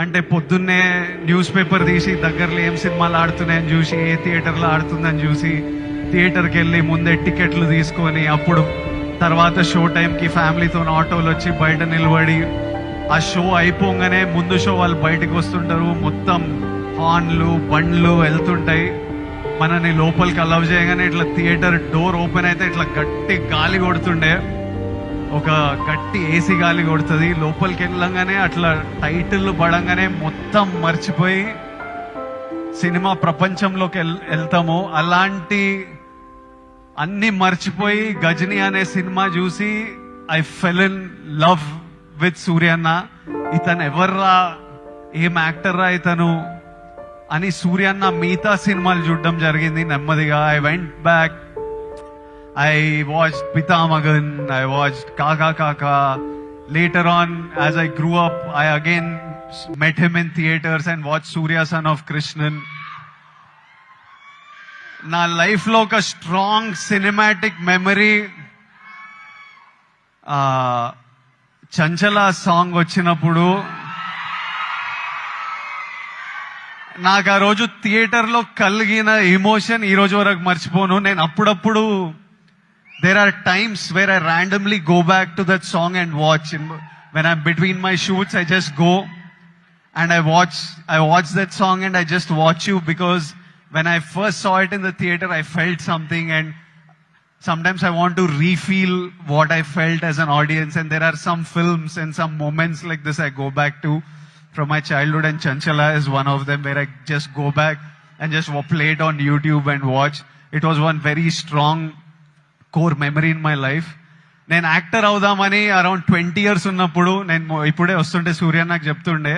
అంటే పొద్దున్నే news paper తీసి దగ్గరలో ఏం సినిమాలు ఆడుతున్నాయని చూసి ఏ థియేటర్లో ఆడుతుందని చూసి థియేటర్కి వెళ్ళి ముందే టికెట్లు తీసుకొని అప్పుడు తర్వాత షో టైంకి ఫ్యామిలీతో ఆటోలు వచ్చి బయట నిలబడి ఆ షో అయిపోగానే ముందు షో వాళ్ళు బయటకు వస్తుంటారు. మొత్తం హార్న్లు బండ్లు వెళ్తుంటాయి. మనని లోపలికి అలవ్ చేయగానే ఇట్లా థియేటర్ డోర్ ఓపెన్ అయితే ఇట్లా గట్టి గాలి కొడుతుండే. ఒక గట్టి ఏసీ గాలి కొడుతుంది. లోపలికి వెళ్ళంగానే అట్లా టైటిల్ పడంగానే మొత్తం మర్చిపోయి సినిమా ప్రపంచంలోకి వెల్- వెళ్తాము. అలాంటి అన్ని మర్చిపోయి గజని అనే సినిమా చూసి I fell in love with సూర్యన్న. ఇతను ఎవర్రా? ఏం యాక్టర్రా ఇతను? అని సూర్యన్న మిగతా సినిమాలు చూడడం జరిగింది నెమ్మదిగా. I went back I watch Pithamagan I watch Kaakha Kaakha later on as I grew up I again met him in theatres and watch Surya son of Krishnan నా లైఫ్లో ఒక strong cinematic memory Chanchala song వచ్చినప్పుడు నాకు ఆ రోజు థియేటర్లో కలిగిన emotion ఈ రోజు వరకు మర్చిపోను. నేను అప్పుడప్పుడు there are times where I randomly go back to that song and watch. When I'm between my shoots, I just go and I watch. I watch that song and I just watch you because when I first saw it in the theater, I felt something and sometimes I want to refeel what I felt as an audience. And there are some films and some moments like this I go back to from my childhood, and Chanchala is one of them where I just go back and just play it on YouTube and watch. It was one very strong core memory in my life నేను actor అవుదామని around twenty years ఉన్నప్పుడు నేను ఇప్పుడే వస్తుంటే సూర్య నాకు చెప్తుండే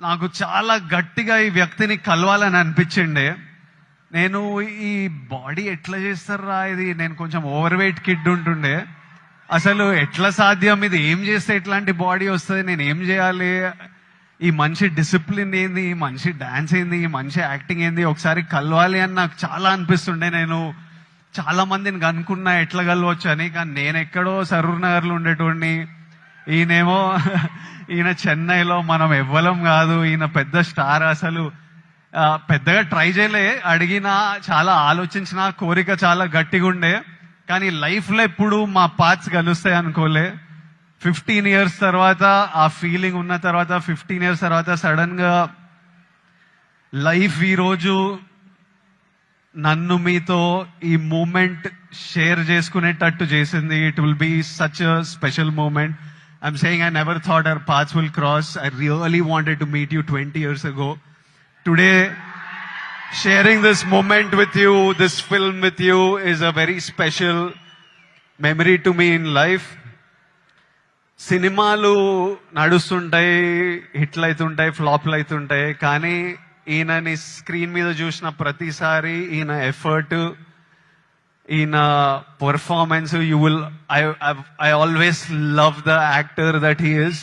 నాకు చాలా గట్టిగా ఈ వ్యక్తిని కలవాలని అనిపించిండే. నేను ఈ బాడీ ఎట్లా చేస్తారా ఇది? నేను కొంచెం ఓవర్ వెయిట్ కిడ్ ఉంటుండే. అసలు ఎట్లా సాధ్యం? ఇది ఏం చేస్తే ఎట్లాంటి బాడీ వస్తుంది? నేను ఏం చేయాలి? ఈ మనిషి డిసిప్లిన్ ఏంది? ఈ మనిషి డాన్స్ ఏంది? ఈ మనిషి యాక్టింగ్ ఏంది? ఒకసారి కలవాలి అని నాకు చాలా అనిపిస్తుండే. నేను చాలా మందిని కనుక్కున్నా ఎట్లా కలవచ్చు అని కానీ నేను ఎక్కడో సరూర్ నగర్లో ఉండేటోడిని. ఈయనేమో ఈయన చెన్నైలో మనం ఎవ్వలం కాదు ఈయన పెద్ద స్టార్ అసలు. పెద్దగా ట్రై చేయలే అడిగినా చాలా ఆలోచించిన కోరిక చాలా గట్టిగా ఉండే. కానీ లైఫ్లో ఎప్పుడు మా పార్ట్స్ కలుస్తాయి అనుకోలే. ఫిఫ్టీన్ ఇయర్స్ తర్వాత ఆ ఫీలింగ్ ఉన్న తర్వాత ఫిఫ్టీన్ ఇయర్స్ తర్వాత సడన్గా లైఫ్ ఈరోజు నన్ను మీతో ఈ మూమెంట్ షేర్ చేసుకునేటట్టు చేసింది. It will be such a special moment I'm saying I never thought our path will cross I really wanted to meet you twenty years ago today sharing this moment with you this film with you is a very special memory to me in life సినిమాలు నడుస్తుంటాయి హిట్లు అవుతుంటాయి ఫ్లాప్లు అవుతుంటాయి కానీ ఈయనని screen మీద చూసిన ప్రతిసారి ఈయన ఎఫర్ట్ ఈయన performance you will I I always love the actor that he is